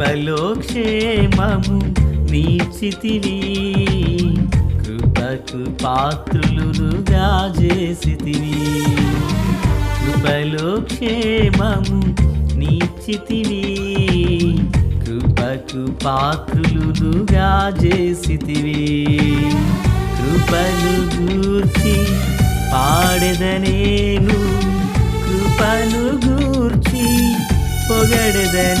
కృపలోక్షేమము నీచితివి. కృపకు పాత్రులుగా చేసితివి. కృపలోక్షేమము నీచితివి. కృపకు పాత్రులుగా చేసితివి. కృపలు గూర్చి పాడెదనేను కృపలు గూర్చి పొగడెద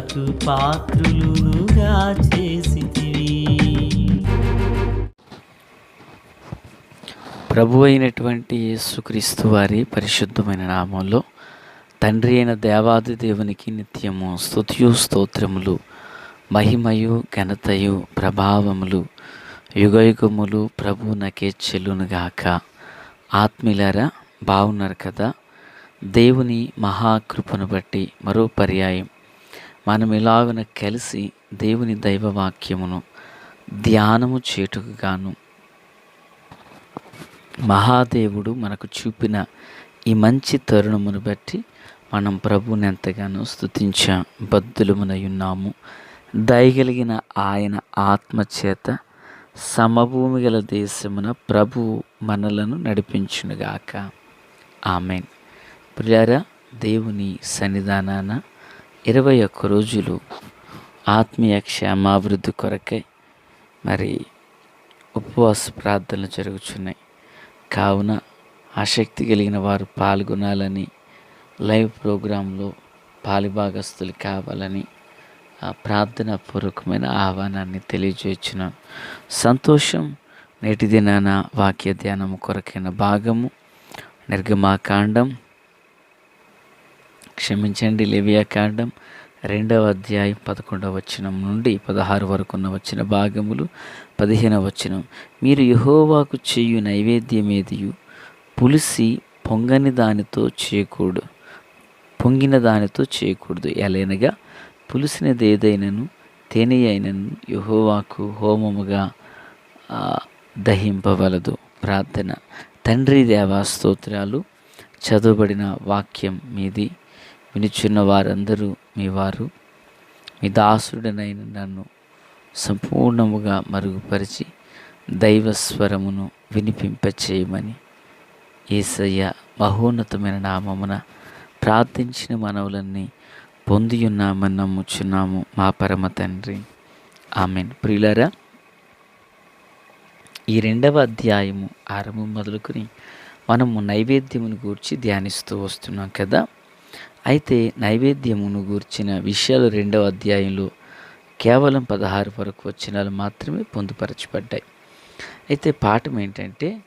కృపకు పాత్రులుగా చేసితివి ప్రభు అయినటువంటి యేసుక్రీస్తు వారి పరిశుద్ధమైన నామంలో తండ్రి అయిన దేవాది దేవునికి నిత్యము స్తుతియు స్తోత్రములు మహిమయు ఘనతయు ప్రభావములు యుగయుగములు ప్రభు నకే చెల్లునుగాక. ఆత్మీయులారా బాగున్నారు కదా? దేవుని మహాకృపను బట్టి మరో పర్యాయం మనం ఇలాగున కలిసి దేవుని దైవవాక్యమును ధ్యానము చేటుకుగాను. మహాదేవుడు మనకు చూపిన ఈ మంచి తరుణమును బట్టి మనం ప్రభువుని ఎంతగానో స్థుతించ బద్దులమునయున్నాము. దయగలిగిన ఆయన ఆత్మచేత సమభూమి గల దేశమున ప్రభు మనలను నడిపించునుగాక. ఆమెన్. ప్రియారా దేవుని సన్నిధానాన ఇరవై ఒక్క రోజులు ఆత్మీయ క్షేమాభివృద్ధి కొరకై మరి ఉపవాస ప్రార్థనలు జరుగుచున్నాయి. కావున ఆసక్తి కలిగిన వారు పాల్గొనాలని లైవ్ ప్రోగ్రాంలో పాలిభాగస్తులు కావాలని ఆ ప్రార్థన పూర్వకమైన ఆహ్వానాన్ని తెలియజేస్తున్నాను. సంతోషం నేటి దినాన వాక్య ధ్యానము కొరకైన భాగము నిర్గమాకాండం క్షమించండి లేవియాకాండం రెండవ అధ్యాయం పదకొండవ వచనం నుండి పదహారు వరకు ఉన్న వచ్చిన భాగములు పదిహేనవ వచనం. మీరు యహోవాకు చేయు నైవేద్యమేదియు పులిసి పొంగని దానితో చేయకూడదు. పొంగిన దానితో చేయకూడదు. ఎలైనగా పులిసినది ఏదైనను తేనె అయినను యహోవాకు హోమముగా దహింపవలదు. ప్రార్థన. తండ్రి దేవా స్తోత్రాలు చదువుబడిన వాక్యం మీది. వినుచున్న వారందరూ మీ వారు. మీ దాసుడనైన నన్ను సంపూర్ణముగా మరుగుపరిచి దైవస్వరమును వినిపింపచేయమని ఏసయ్య మహోన్నతమైన నామమున ప్రార్థించిన మనవులన్నీ పొంది ఉన్నామని నమ్ముచున్నాము మా పరమ తండ్రి. ఆమెన్. ప్రియులరా ఈ రెండవ అధ్యాయము ఆరంభం మొదలుకొని మనము నైవేద్యమును గూర్చి ధ్యానిస్తూ వస్తున్నాం కదా. అయితే నైవేద్యమును గూర్చిన విషయాలు రెండవ అధ్యాయంలో కేవలం పదహారు వరకు వచ్చినాలు మాత్రమే పొందుపరచబడ్డాయి. అయితే పాఠం ఏంటంటే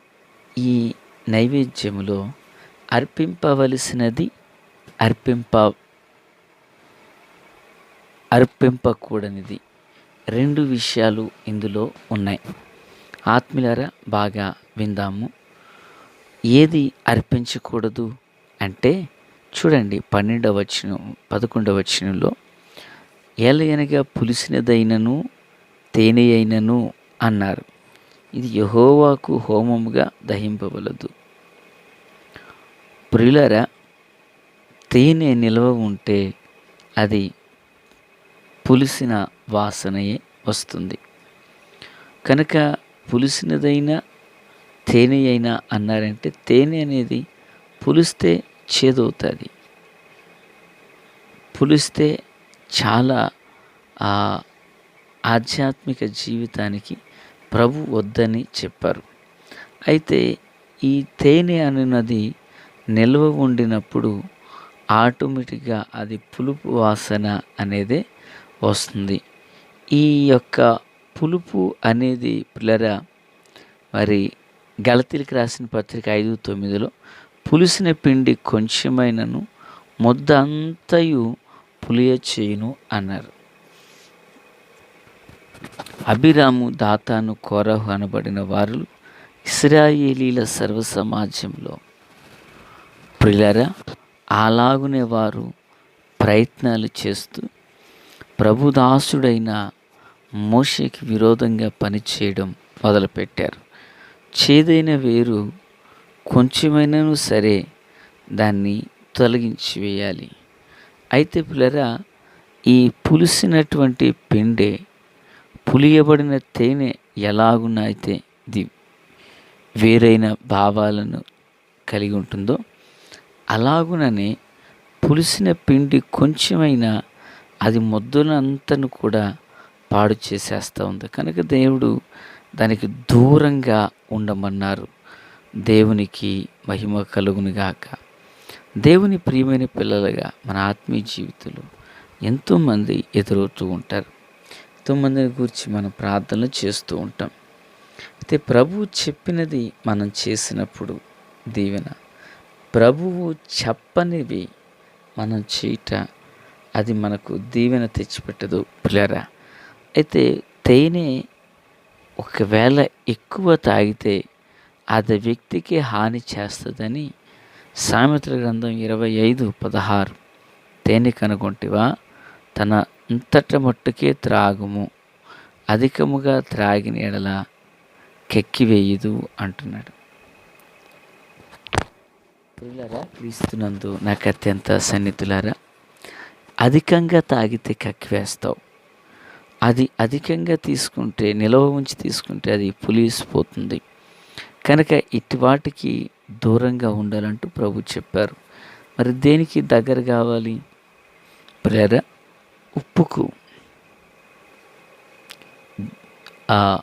ఈ నైవేద్యములో అర్పింపవలసినది అర్పింప అర్పింపకూడనిది. రెండు విషయాలు ఇందులో ఉన్నాయి. ఆత్మీయులారా బాగా విందాము. ఏది అర్పించకూడదు అంటే చూడండి పన్నెండవ వచనం పదకొండవ వచనంలో ఏలయనగా పులిసినదైనను తేనె అయినను అన్నారు. ఇది యహోవాకు హోమముగా దహింపవలదు ప్రియులరా తేనె నిల్వ ఉంటే అది పులిసిన వాసనయే వస్తుంది. కనుక పులిసినదైన తేనె అయినా అన్నారంటే తేనె అనేది పులిస్తే చేదవుతుంది పులిస్తే చాలా ఆ ఆధ్యాత్మిక జీవితానికి ప్రభు వద్దని చెప్పారు. అయితే ఈ తేనె అనున్నది నిల్వ ఉండినప్పుడు ఆటోమేటిక్గా అది పులుపు వాసన అనేదే వస్తుంది. ఈ యొక్క పులుపు అనేది పిల్లరా మరి గలతీలకు రాసిన పత్రిక ఐదు తొమ్మిదిలో పులిసిన పిండి కొంచెమైనను ముద్ద అంతయు పులియ చేయును అన్నారు. అభిరాము దాతాను కోరహు అనబడిన వారు ఇస్రాయేలీల సర్వ సమాజంలో. ప్రిలరా అలాగునే వారు ప్రయత్నాలు చేస్తూ ప్రభుదాసుడైన మోషకి విరోధంగా పనిచేయడం మొదలుపెట్టారు. చేదైన వేరు కొంచెమైనా సరే దాన్ని తొలగించి వేయాలి అయితే పిల్లరా ఈ పులిసినటువంటి పిండే పులియబడిన తేనె ఎలాగున అయితే ఇది వేరైన భావాలను కలిగి ఉంటుందో అలాగుననే పులిసిన పిండి కొంచెమైనా అది మొద్దునంతను కూడా పాడు చేసేస్తూ ఉంది. కనుక దేవుడు దానికి దూరంగా ఉండమన్నారు. దేవునికి మహిమ కలుగునిగాక. దేవుని ప్రియమైన పిల్లలుగా మన ఆత్మీయ జీవితంలో ఎంతోమంది ఎదురవుతూ ఉంటారు. ఎంతోమందిని గురించి మనం ప్రార్థనలు చేస్తూ ఉంటాం. అయితే ప్రభువు చెప్పినది మనం చేసినప్పుడు దీవెన. ప్రభువు చెప్పనివి మనం చేయట అది మనకు దీవెన తెచ్చిపెట్టదు పిల్లరా. అయితే తేనె ఒకవేళ ఎక్కువ తాగితే అది వ్యక్తికి హాని చేస్తుందని సామెతల గ్రంథం ఇరవై ఐదు పదహారు. తేనె కనుగొంటివా? తన అంతట మట్టుకే త్రాగుము అధికముగా త్రాగిన ఎడల కెక్కివేయదు అంటున్నాడు. ప్రియులారా క్రీస్తునందు నాకు అత్యంత సన్నిధులారా అధికంగా తాగితే కక్కివేస్తావు అది అధికంగా తీసుకుంటే నిలవ ఉంచి తీసుకుంటే అది పులిసిపోతుంది. కనుక ఇటు వాటికి దూరంగా ఉండాలంటూ ప్రభు చెప్పారు. మరి దేనికి దగ్గర కావాలి? ప్రేర ఉప్పుకు. ఆ,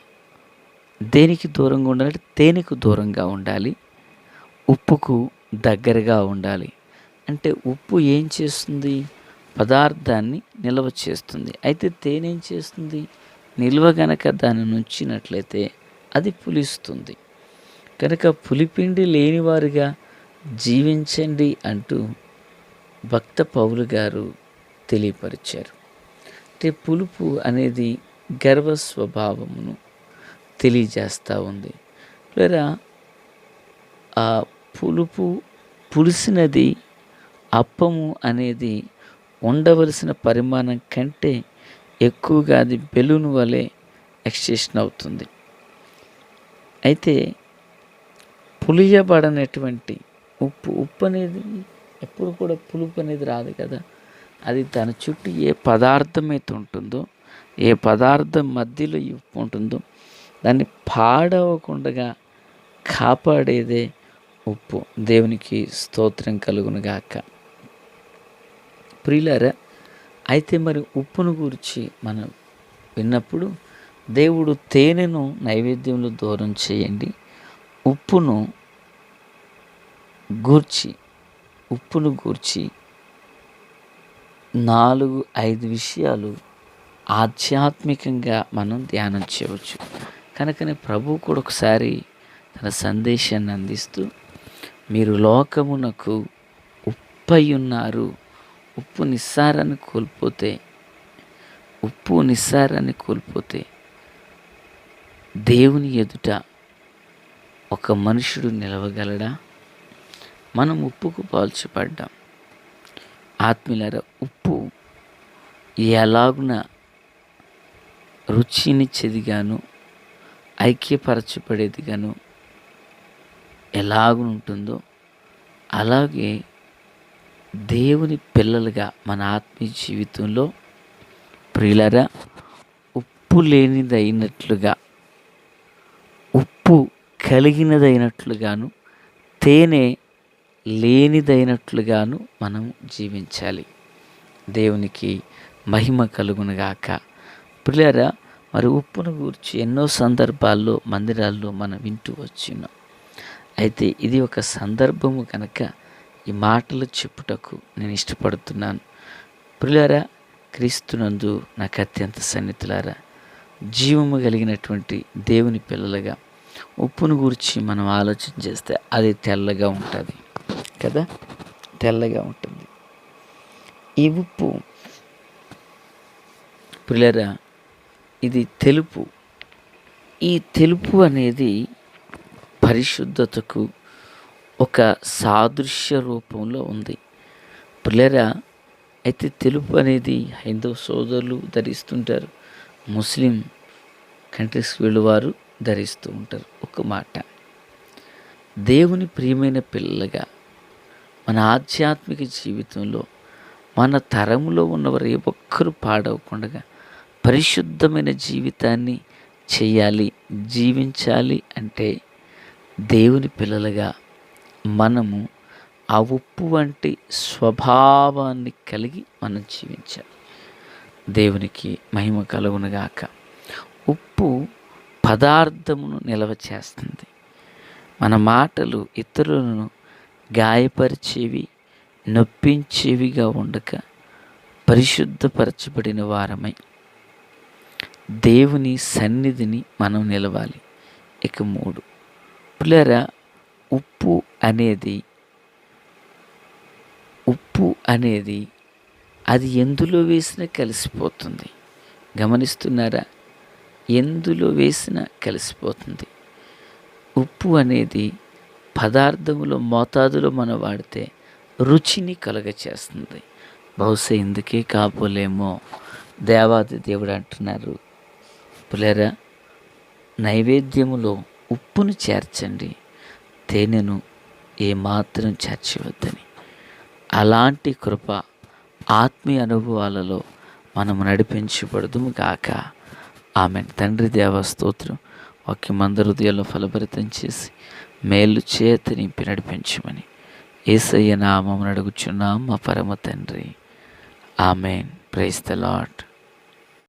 దేనికి దూరంగా ఉండాలంటే తేనెకు దూరంగా ఉండాలి. ఉప్పుకు దగ్గరగా ఉండాలి. అంటే ఉప్పు ఏం చేస్తుంది? పదార్థాన్ని నిల్వ చేస్తుంది. అయితే తేనె ఏం చేస్తుంది? నిల్వ గనక దాన్ని నుంచినట్లయితే అది పులిస్తుంది. కనుక పులిపిండి లేనివారుగా జీవించండి అంటూ భక్త పౌలు గారు తెలియపరిచారు. అంటే పులుపు అనేది గర్వ స్వభావమును తెలియజేస్తూ ఉంది. లేదా ఆ పులుపు పులిసినది అప్పము అనేది ఉండవలసిన పరిమాణం కంటే ఎక్కువగా అది బెలూన్ వలె ఎక్స్టేషన్ అవుతుంది. అయితే పులియబడనటువంటి ఉప్పు ఉప్పు అనేది ఎప్పుడు కూడా పులుపు అనేది రాదు కదా. అది దాని చుట్టూ ఏ పదార్థం అయితే ఉంటుందో ఏ పదార్థం మధ్యలో ఈ ఉప్పు ఉంటుందో దాన్ని పాడవకుండా కాపాడేదే ఉప్పు. దేవునికి స్తోత్రం కలుగునుగాక. ప్రియులారా అయితే మరి ఉప్పును గురించి మనం విన్నప్పుడు దేవుడు తేనెను నైవేద్యంలో దూరం చేయండి. ఉప్పును గూర్చి ఉప్పును గూర్చి నాలుగు ఐదు విషయాలు ఆధ్యాత్మికంగా మనం ధ్యానం చేయవచ్చు. కనుకనే ప్రభు కూడా ఒకసారి తన సందేశాన్ని అందిస్తూ మీరు లోకమునకు ఉప్పై ఉన్నారు ఉప్పు నిస్సారాన్ని కోల్పోతే ఉప్పు నిస్సారాన్ని కోల్పోతే దేవుని ఎదుట ఒక మనుషుడు నిలవగలడా? మనం ఉప్పుకు పాల్చిపడ్డాం ఆత్మీయులారా ఉప్పు ఎలాగున రుచినిచ్చేదిగాను ఐక్యపరచబడేదిగాను ఎలాగుంటుందో అలాగే దేవుని పిల్లలుగా మన ఆత్మీయ జీవితంలో ప్రియులరా ఉప్పు లేనిదైనట్లుగా ఉప్పు కలిగినదైనట్లుగాను తేనె లేనిదైనట్లుగాను మనం జీవించాలి. దేవునికి మహిమ కలుగునుగాక. పిల్లరా మరి ఉప్పును గురించి ఎన్నో సందర్భాల్లో మందిరాల్లో మనం వింటూ వచ్చినాం. అయితే ఇది ఒక సందర్భము కనుక ఈ మాటలు చెప్పుటకు నేను ఇష్టపడుతున్నాను. ప్రియులారా క్రీస్తునందు నాకు అత్యంత సన్నిహితులారా జీవము కలిగినటువంటి దేవుని పిల్లలుగా ఉప్పును గురించి మనం ఆలోచన చేస్తే అది తెల్లగా ఉంటుంది. కదా? తెల్లగా ఉంటుంది. ఈ ఉప్పు పిల్లరా ఇది తెలుపు. ఈ తెలుపు అనేది పరిశుద్ధతకు ఒక సాదృశ్య రూపంలో ఉంది. పిల్లరా అయితే తెలుపు అనేది హైందవ సోదరులు ధరిస్తుంటారు. ముస్లిం కంట్రీస్ వెళ్ళేవారు. ధరిస్తూ ఉంటారు. ఒక మాట. దేవుని ప్రియమైన పిల్లగా మన ఆధ్యాత్మిక జీవితంలో మన తరములో ఉన్నవారు ఏ ఒక్కరూ పాడవకుండా పరిశుద్ధమైన జీవితాన్ని చేయాలి జీవించాలి అంటే దేవుని పిల్లలుగా మనము ఆ ఉప్పు వంటి స్వభావాన్ని కలిగి మనం జీవించాలి. దేవునికి మహిమ కలుగునగాక. ఉప్పు పదార్థమును నిల్వ చేస్తుంది మన మాటలు ఇతరులను గాయపరిచేవి నొప్పించేవిగా ఉండక పరిశుద్ధపరచబడిన వారమై దేవుని సన్నిధిని మనం నిలవాలి. ఇక మూడు. పులరా ఉప్పు అనేది ఉప్పు అనేది అది ఎందులో వేసినా కలిసిపోతుంది. గమనిస్తున్నారా? ఎందులో వేసినా కలిసిపోతుంది. ఉప్పు అనేది పదార్థములో మోతాదులో మనం వాడితే రుచిని కలగచేస్తుంది. బహుశా ఇందుకే కాపోలేమో దేవాది దేవుడు అంటున్నారు. పులేరా నైవేద్యములో ఉప్పును చేర్చండి. తేనెను ఏమాత్రం చేర్చవద్దని. అలాంటి కృప ఆత్మీయ అనుభవాలలో మనం నడిపించబడదుము గాక. ఆమె తండ్రి దేవ వాక్యం వాక్యమంద హృదయాల్లో ఫలభరితం చేసి మేలు చేత నింపి నడిపించమని ఏసయ్య నామం అడుగుచున్నాం మా పరమ తండ్రి. ఆమెన్. Price the lot